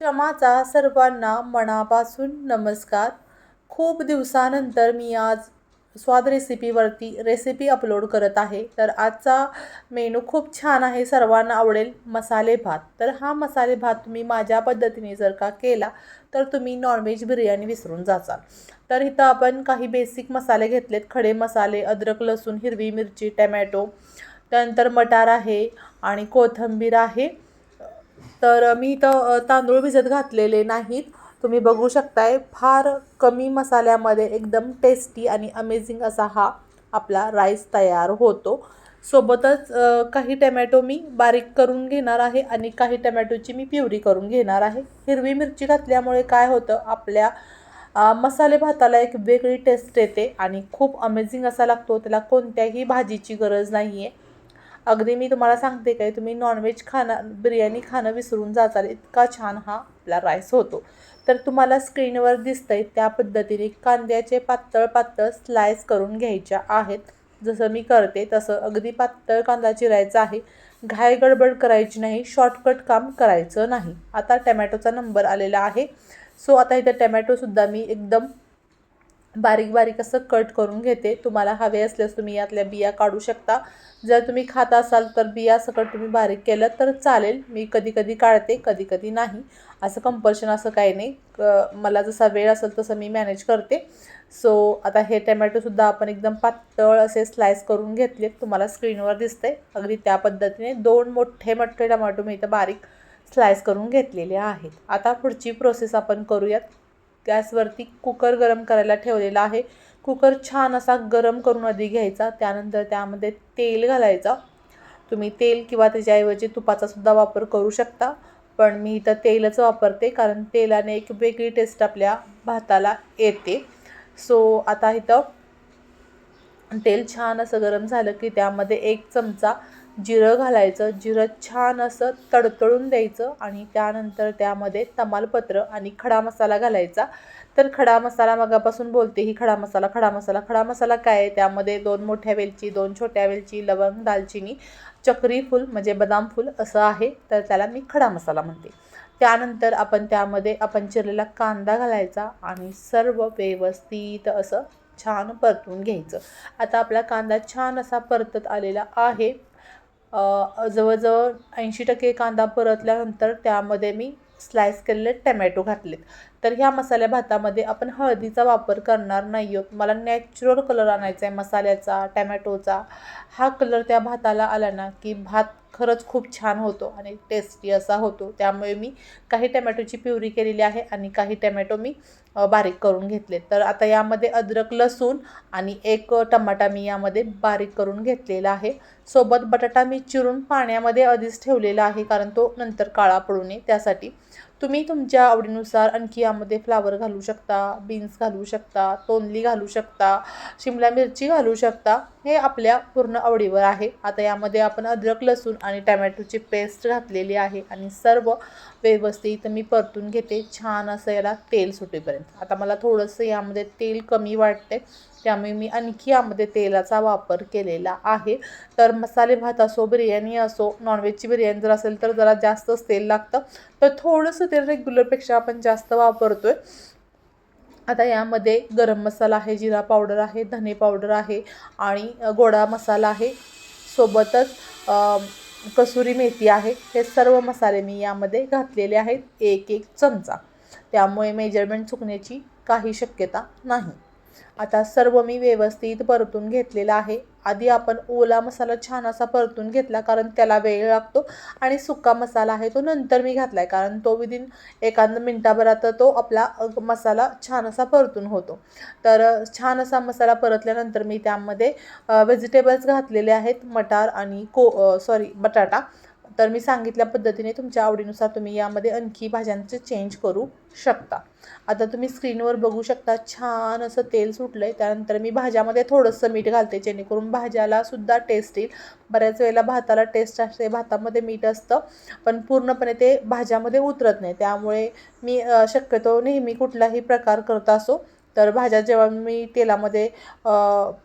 क्षमाचा सर्वांना मनापासून नमस्कार. खूप दिवसानंतर मी आज स्वाद रेसिपीवरती रेसिपी अपलोड करत आहे. तर आजचा मेनू खूप छान आहे सर्वांना आवडेल मसाले भात. तर हा मसाले भात तुम्ही माझ्या पद्धतीने जर का केला तर तुम्ही नॉनव्हेज बिर्याणी विसरून जाचाल. तर इथं आपण काही बेसिक मसाले घेतलेत. खडे मसाले अद्रक लसूण हिरवी मिरची टमॅटो. त्यानंतर मटार आहे आणि कोथिंबीर आहे. तर मी इथं तांदूळ भिजत घातलेले नाहीत. तुम्ही बघू शकताय फार कमी मसाल्यामध्ये एकदम टेस्टी आणि अमेझिंग असा हा आपला राईस तयार होतो. सोबतच काही टमॅटो मी बारीक करून घेणार आहे आणि काही टमॅटोची मी प्युरी करून घेणार आहे. हिरवी मिरची घातल्यामुळे काय होतं आपल्या मसाले भाताला एक वेगळी टेस्ट येते आणि खूप अमेझिंग असा लागतो. त्याला कोणत्याही भाजीची गरज नाही आहे अगदी मी तुम्हाला सांगते काय तुम्ही नॉनव्हेज खाणं बिर्याणी खाणं विसरून जाचाल इतका छान हा आपला राईस होतो. तर तुम्हाला स्क्रीनवर दिसतंय त्या पद्धतीने कांद्याचे पातळ पातळ स्लाइस करून घ्यायच्या आहेत. जसं मी करते तसं अगदी पातळ कांदा चिरायचा आहे. घाय गडबड करायची नाही शॉर्टकट काम करायचं नाही. आता टमॅटोचा नंबर आलेला आहे. सो आता इथं टमॅटोसुद्धा मी एकदम बारीक बारीक असं कट करून घेते. तुम्हाला हवे असल्यास तुम्ही यातल्या बिया काढू शकता. जर तुम्ही खात असाल तर बिया सकट तुम्ही बारीक केलं तर चालेल. मी कधी कधी काढते कधी कधी नाही. असं कंपल्शन असं काही नाही. क- मला जसा वेळ असेल तसं मी मॅनेज करते. सो आता हे टमॅटोसुद्धा आपण एकदम पातळ असे स्लाइस करून घेतले तुम्हाला स्क्रीनवर दिसते अगदी त्या पद्धतीने दोन मोठे मोठे टमॅटो मी इथं बारीक स्लाइस करून घेतलेले आहेत. आता पुढची प्रोसेस आपण करूयात. गॅसवरती कुकर गरम करायला ठेवलेला आहे. कुकर छान असा गरम करून आधी घ्यायचा. त्यानंतर त्यामध्ये तेल घालायचा. तुम्ही तेल किंवा त्याच्याऐवजी तुपाचासुद्धा वापर करू शकता. पण मी इथं तेलच वापरते कारण तेलाने एक वेगळी टेस्ट आपल्या भाताला येते. सो आता इथं तेल छान असं गरम झालं की त्यामध्ये एक चमचा जिरं घालायचं. जिरं छान असं तडतडून द्यायचं आणि त्यानंतर त्यामध्ये तमालपत्र आणि खडा मसाला घालायचा. तर खडा मसाला मगापासून बोलते ही खडा मसाला खडा मसाला. खडा मसाला काय आहे? त्यामध्ये दोन मोठ्या वेलची दोन छोट्या वेलची लवंग दालचिनी चक्री फूल म्हणजे बदाम फूल असं आहे. तर त्याला मी खडा मसाला म्हणते. त्यानंतर आपण त्यामध्ये आपण चिरलेला कांदा घालायचा आणि सर्व व्यवस्थित असं छान परतून घ्यायचं. आता आपला कांदा छान असा परतत आलेला आहे. जवळजवळ ऐंशी टक्के कांदा परतल्यानंतर त्यामध्ये मी स्लाइस केलेले टमॅटो घातलेत. तर ह्या मसाल्या भातामध्ये आपण हळदीचा वापर करणार नाही आहोत. मला नॅचरल कलर आणायचा आहे मसाल्याचा टमॅटोचा. हा कलर त्या भाताला आला ना की भात खरंच खूप छान होतो आणि टेस्टी असा होतो. त्यामुळे मी काही टमॅटोची प्युरी केलेली आहे आणि काही टमॅटो मी बारीक करून घेतले तर आता यामध्ये अद्रक लसूण आणि एक टमाटा मी यामध्ये बारीक करून घेतलेला आहे. सोबत बटाटा मी चिरून पाण्यामध्ये आधीच ठेवलेला आहे कारण तो नंतर काळा पडू नये. त्यासाठी तुम्ही तुमच्या आवडीनुसार आणखी यामध्ये फ्लावर घालू शकता बीन्स घालू शकता तोंडली घालू शकता शिमला मिरची घालू शकता. हे आपल्या पूर्ण आवडीवर आहे. आता यामध्ये आपण अद्रक लसूण आणि टमॅटोची पेस्ट घातलेली आहे आणि सर्व व्यवस्थित मी परतून घेते. छान असं याला तेल सुटेपर्यंत. आता मला थोडंसं यामध्ये तेल कमी वाटते त्यामुळे मी आणखी यामध्ये तेलाचा वापर केलेला आहे. तर मसाले भात असो बिर्याणी असो नॉनव्हेजची बिर्याणी जर असेल तर जरा जास्तच तेल लागतं. तर थोडंसं तेल रेग्युलरपेक्षा आपण जास्त वापरतो आहे आता यामध्ये गरम मसाला आहे जिरा पावडर आहे धने पावडर आहे आणि गोडा मसाला आहे. सोबतच कसुरी मेथी आहे. हे सर्व मसाले मी यामध्ये घातलेले आहेत एक एक चमचा. त्यामुळे मेजरमेंट चुकण्याची काही शक्यता नाही. आता सर्व मी व्यवस्थित परतून घेतलेला आहे. आधी आपण ओला मसाला छान असा परतून घेतला कारण त्याला वेळ लागतो आणि सुका मसाला आहे तो नंतर मी घातला आहे कारण तो विदिन एखाद मिनटाभरात तो आपला मसाला छान असा परतून होतो. तर छान असा मसाला परतल्यानंतर मी त्यामध्ये व्हेजिटेबल्स घातलेले आहेत मटार आणि को सॉरी बटाटा. तर मी सांगितल्या पद्धतीने तुमच्या आवडीनुसार तुम्ही यामध्ये आणखी भाज्यांचे चेंज करू शकता. आता तुम्ही स्क्रीनवर बघू शकता छान असं तेल सुटलं आहे त्यानंतर मी भाज्यामध्ये थोडंसं मीठ घालते जेणेकरून भाज्याला सुद्धा टेस्ट येईल. बऱ्याच वेळेला भाताला टेस्ट असते भातामध्ये मीठ असतं पण पूर्णपणे ते भाज्यामध्ये उतरत नाही. त्यामुळे मी शक्यतो नेहमी कुठलाही प्रकार करत असो. तर भाज्या जेव्हा मी तेलामध्ये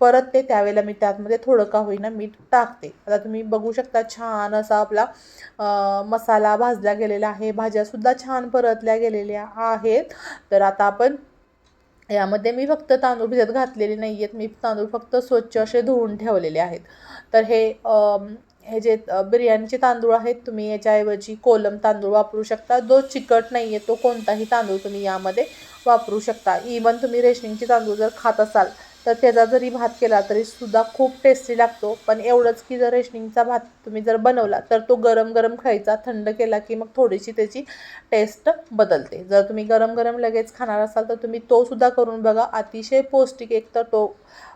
परतते त्यावेळेला मी त्यातमध्ये थोडं का होईना मीठ टाकते. आता तुम्ही बघू शकता छान असा आपला मसाला भाजला गेलेला आहे. भाज्यासुद्धा छान परतल्या गेलेल्या आहेत. तर आता आपण यामध्ये मी फक्त तांदूळ भिजत घातलेले नाही आहेत मी तांदूळ फक्त स्वच्छ असे धुवून ठेवलेले आहेत. तर हे हे जे बिर्याणीचे तांदूळ आहेत तुम्ही याच्याऐवजी कोलम तांदूळ वापरू शकता. जो चिकट नाही आहे तो कोणताही तांदूळ तुम्ही यामध्ये वापरू शकता. इवन तुम्ही रेशनिंगचे तांदूळ जर खात असाल तर त्याचा जरी भात केला तरी सुद्धा खूप टेस्टी लागतो. पण एवढंच की जर रेशनिंगचा भात तुम्ही जर बनवला तर तो गरम गरम खायचा थंड केला की मग थोडीशी त्याची टेस्ट बदलते. जर तुम्ही गरम गरम लगेच खाणार असाल तर तुम्ही तो सुद्धा करून बघा. अतिशय पौष्टिक एक तर तो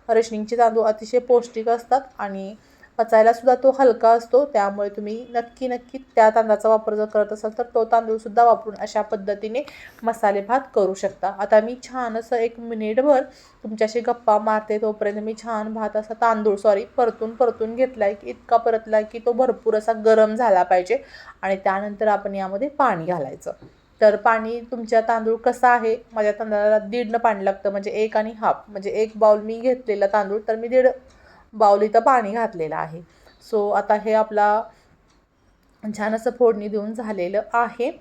रेशनिंगचे तांदूळ अतिशय पौष्टिक असतात आणि पचायला सुद्धा तो हलका असतो. त्यामुळे तुम्ही नक्की नक्की त्या तांदळाचा वापर जर करत असाल तर तो तांदूळसुद्धा वापरून अशा पद्धतीने मसाले भात करू शकता. आता मी छान असं एक मिनिटभर तुमच्याशी गप्पा मारते तोपर्यंत मी छान भात असा तांदूळ सॉरी परतून परतून घेतला आहे की इतका परतला की तो भरपूर असा गरम झाला पाहिजे आणि त्यानंतर आपण यामध्ये पाणी घालायचं. तर पाणी तुमच्या तांदूळ कसा आहे? माझ्या तांदळाला दीडनं पाणी लागतं म्हणजे एक आणि हाफ म्हणजे एक बाउल मी घेतलेला तांदूळ तर मी दीड बाउल पाणी घातलेलं आहे. सो आता हे आपला छान असं फोडणी देऊन झालेलं आहे.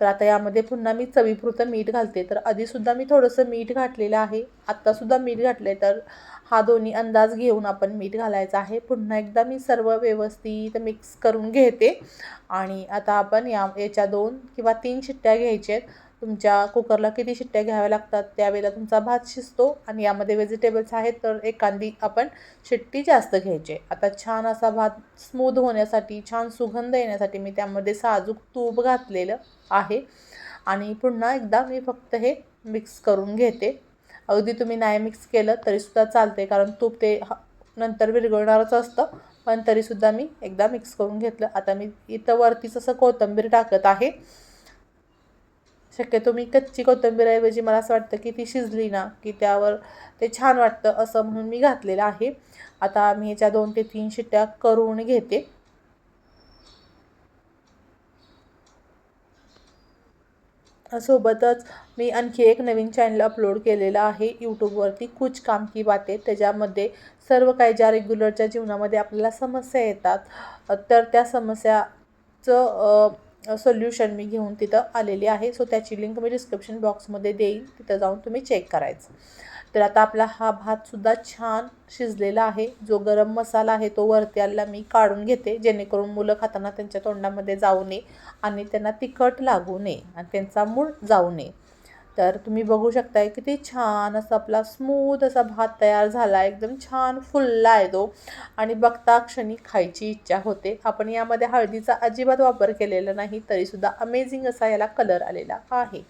तर आता यामध्ये पुन्हा मी चवीपुरतं मीठ घालते. तर आधीसुद्धा मी थोडंसं मीठ घातलेलं आहे. आत्तासुद्धा मीठ घातलं तर हा दोन्ही अंदाज घेऊन आपण मीठ घालायचा आहे. पुन्हा एकदा मी सर्व व्यवस्थित मिक्स करून घेते. आणि आता आपण या याच्या दोन किंवा तीन शिट्ट्या घ्यायच्या आहेत. तुमच्या कुकरला किती शिट्ट्या घ्याव्या लागतात त्यावेळेला तुमचा भात शिजतो आणि यामध्ये व्हेजिटेबल्स आहेत तर एखादी आपण शिट्टी जास्त घ्यायची. आता छान असा भात स्मूद होण्यासाठी छान सुगंध येण्यासाठी मी त्यामध्ये साजूक तूप घातलेलं आहे. आणि पुन्हा एकदा मी फक्त हे मिक्स करून घेते. अगदी तुम्ही नाही मिक्स केलं तरीसुद्धा चालते कारण तूप ते ह- नंतर विरघळणारच असतं. पण तरीसुद्धा मी एकदा मिक्स करून घेतलं. आता मी इथं वरतीच असं कोथिंबीर टाकत आहे शक्यतो मी कच्ची कोथिंबीरऐवजी मला असं वाटतं की ती शिजली ना की त्यावर ते छान वाटतं असं म्हणून मी घातलेलं आहे. आता मी ह्याच्या दोन ते तीन शिट्ट्या करून घेते. सोबतच मी आणखी एक नवीन चॅनल अपलोड केलेलं आहे. यूट्यूबवरती कुछ काम की बाते. त्याच्यामध्ये सर्व काही ज्या रेग्युलरच्या जीवनामध्ये आपल्याला समस्या येतात तर त्या समस्याचं सोल्युशन मी घेऊन तिथं आलेली आहे. सो त्याची लिंक मी डिस्क्रिप्शन बॉक्समध्ये देईन. तिथं जाऊन तुम्ही चेक करायचं. तर आता आपला हा भातसुद्धा छान शिजलेला आहे. जो गरम मसाला आहे तो वरती आलेला मी काढून घेते. जेणेकरून मुलं खाताना त्यांच्या तोंडामध्ये जाऊ नये आणि त्यांना तिखट लागू नये आणि त्यांचा मूळ जाऊ नये. तर तुम्ही बघू शकताय किती छान असा आपला स्मूथ असा भात तयार झाला एकदम छान फुलला आहे तो. आणि बघता क्षणी खायची इच्छा होते. आपण यामध्ये हळदीचा अजिबात वापर केलेला नाही तरीसुद्धा अमेझिंग असा याला कलर आलेला आहे.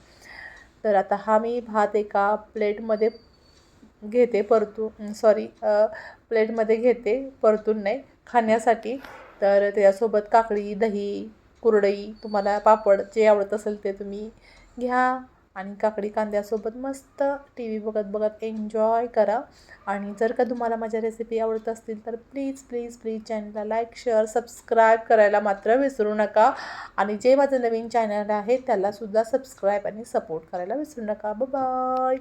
तर आता हा मी भात एका प्लेटमध्ये घेते परतून सॉरी प्लेटमध्ये घेते परतून नाही खाण्यासाठी. तर त्याच्यासोबत काकडी दही कुरडई तुम्हाला पापड जे आवडत असेल ते तुम्ही घ्या. आणि काकडी कांद्यासोबत मस्त टी व्ही बघत बघत एन्जॉय करा. आणि जर का तुम्हाला माझ्या रेसिपी आवडत असतील तर प्लीज प्लीज प्लीज चॅनलला लाईक शेअर सबस्क्राईब करायला मात्र विसरू नका. आणि जे माझं नवीन चॅनल आहे त्यालासुद्धा सबस्क्राईब आणि सपोर्ट करायला विसरू नका. बाय